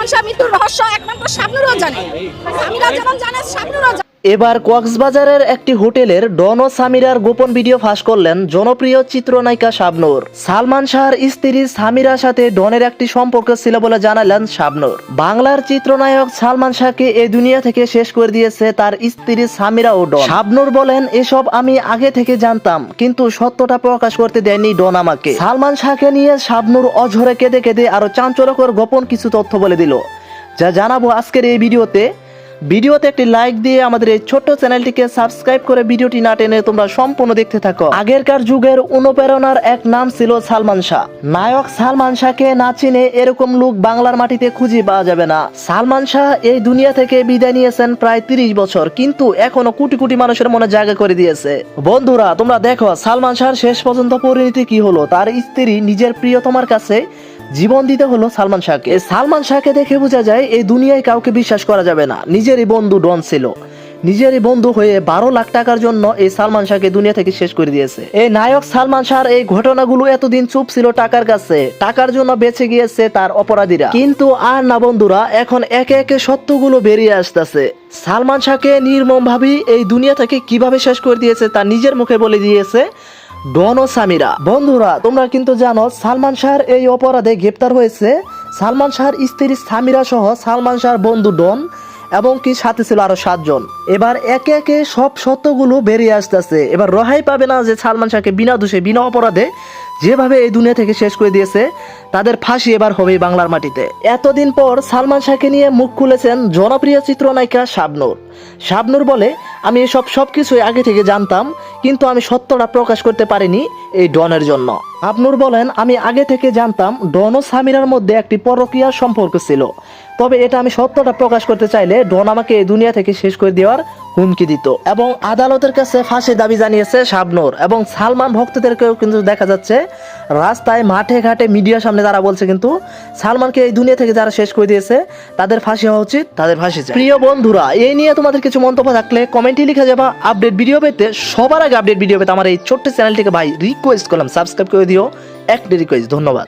সালমান শাহ মৃত্যুর রহস্য একমাত্র শাবনুরও জানে যেমন জানে শাবনুরও এবার কক্সবাজারের একটি হোটেলের ডন ও সামিরার গোপন ভিডিও ফাঁস করলেন জনপ্রিয় চিত্রনায়িকা শাবনূর। সালমান শাহর স্ত্রী সামিরার সাথে ডনের একটি সম্পর্ক ছিল বলে জানালেন শাবনূর। বাংলার চিত্রনায়ক সালমান শাহকে এই দুনিয়া থেকে শেষ করে দিয়েছে তার স্ত্রী সামিরা ও ডন। শাবনূর বলেন, এসব আমি আগে থেকে জানতাম, কিন্তু সত্যটা প্রকাশ করতে দেয়নি ডন আমাকে। সালমান শাহকে নিয়ে শাবনূর অঝরে কেঁদে কেঁদে আরও চাঞ্চল্যকর গোপন কিছু তথ্য বলে দিল। যা জানাব আজকের এই ভিডিওতে। ভিডিওতে একটি লাইক দিয়ে আমাদের এই ছোট্ট চ্যানেলটিকে সাবস্ক্রাইব করে ভিডিওটি না টেনে তোমরা সম্পূর্ণ দেখতে থাকো। আগেরকার যুগের অনুপ্রেরণার এক নাম ছিল সালমান শাহ। নায়ক সালমান শাহকে না চিনে এরকম লোক বাংলার মাটিতে খুঁজে পাওয়া যাবে না। সালমান শাহ এই দুনিয়া থেকে বিদায় নিয়েছেন প্রায় তিরিশ বছর, কিন্তু এখনও কোটি কোটি মানুষের মনে জায়গা করে দিয়েছে। বন্ধুরা, তোমরা দেখো, সালমান শাহর শেষ পর্যন্ত পরিণতি কি হলো? তার স্ত্রী নিজের প্রিয়তমার কাছে জীবন দিতে হলো সালমান শাহকে। সালমান শাহকে দেখে বোঝা যায়, এই দুনিয়ায় কাউকে বিশ্বাস করা যাবে না। নিজেরই বন্ধু ডন ছিল। নিজেরই বন্ধু হয়ে বারো লাখ টাকার জন্য এই সালমান শাহকে দুনিয়া থেকে শেষ করে দিয়েছে। এই নায়ক সালমান শাহর এই ঘটনাগুলো এতদিন চুপ ছিল টাকার কাছে। টাকার জন্য বেঁচে গিয়েছে তার অপরাধীরা। কিন্তু আর না বন্ধুরা, এখন একে একে সত্যগুলো বেরিয়ে আসতেছে। সালমান শাহকে নির্মম ভাবে এই দুনিয়া থেকে কীভাবে শেষ করে দিয়েছে তা নিজের মুখে বলে দিয়েছে ডন ও সামিরা। বন্ধুরা, তোমরা কিন্তু জানো, সালমান শাহর এই অপরাধে গ্রেপ্তার হয়েছে সালমান শাহর স্ত্রী সামিরা সহ সালমান শাহর বন্ধু ডন। এবং কি সাথে ছিল আরও সাতজন। এবার একে একে সব সত্যগুলো বেরিয়ে আসতেছে। এবার রহাই পাবে না যে সালমান শাহকে বিনা দোষে, বিনা অপরাধে যেভাবে এই দুনিয়া থেকে শেষ করে দিয়েছে, তাদের ফাঁসি এবার হবে বাংলার মাটিতে। এতদিন পর সালমান শাহকে নিয়ে মুখ খুলেছেন জনপ্রিয় চিত্রনায়িকা শাবনূর। শাবনূর বলে, আমি এসব সবকিছুই আগে থেকে জানতাম, কিন্তু আমি সত্যটা প্রকাশ করতে পারিনি এই ডনের জন্য। শাবনূর বলেন, আমি আগে থেকে জানতাম ডন ও সামিরার মধ্যে একটি পরকীয়ার সম্পর্ক ছিল। তবে এটা আমি সত্যটা প্রকাশ করতে চাইলে ডন আমাকে এই দুনিয়া থেকে শেষ করে দেওয়ার হুমকি দিত। এবং আদালতের কাছে ফাঁসি দাবি জানিয়েছে শাবনূর এবং সালমান ভক্তদেরকেও কিন্তু দেখা যাচ্ছে রাস্তায় মাঠে ঘাটে মিডিয়ার সামনে তারা বলছে কিন্তু সালমানকে এই দুনিয়া থেকে যারা শেষ করে দিয়েছে তাদের ফাঁসি হওয়া উচিত। তাদের ফাঁসি প্রিয় বন্ধুরা এই নিয়ে তোমাদের কিছু মন্তব্য থাকলে কমেন্টে লিখে যাবা। আপডেট ভিডিও পেতে সবার আগে আপডেট ভিডিও পেতে আমার এই ছোট্ট চ্যানেলটিকে ভাই রিকোয়েস্ট করলাম। সাবস্ক্রাইব করে দিও। একটি রিকোয়েস্ট ধন্যবাদ।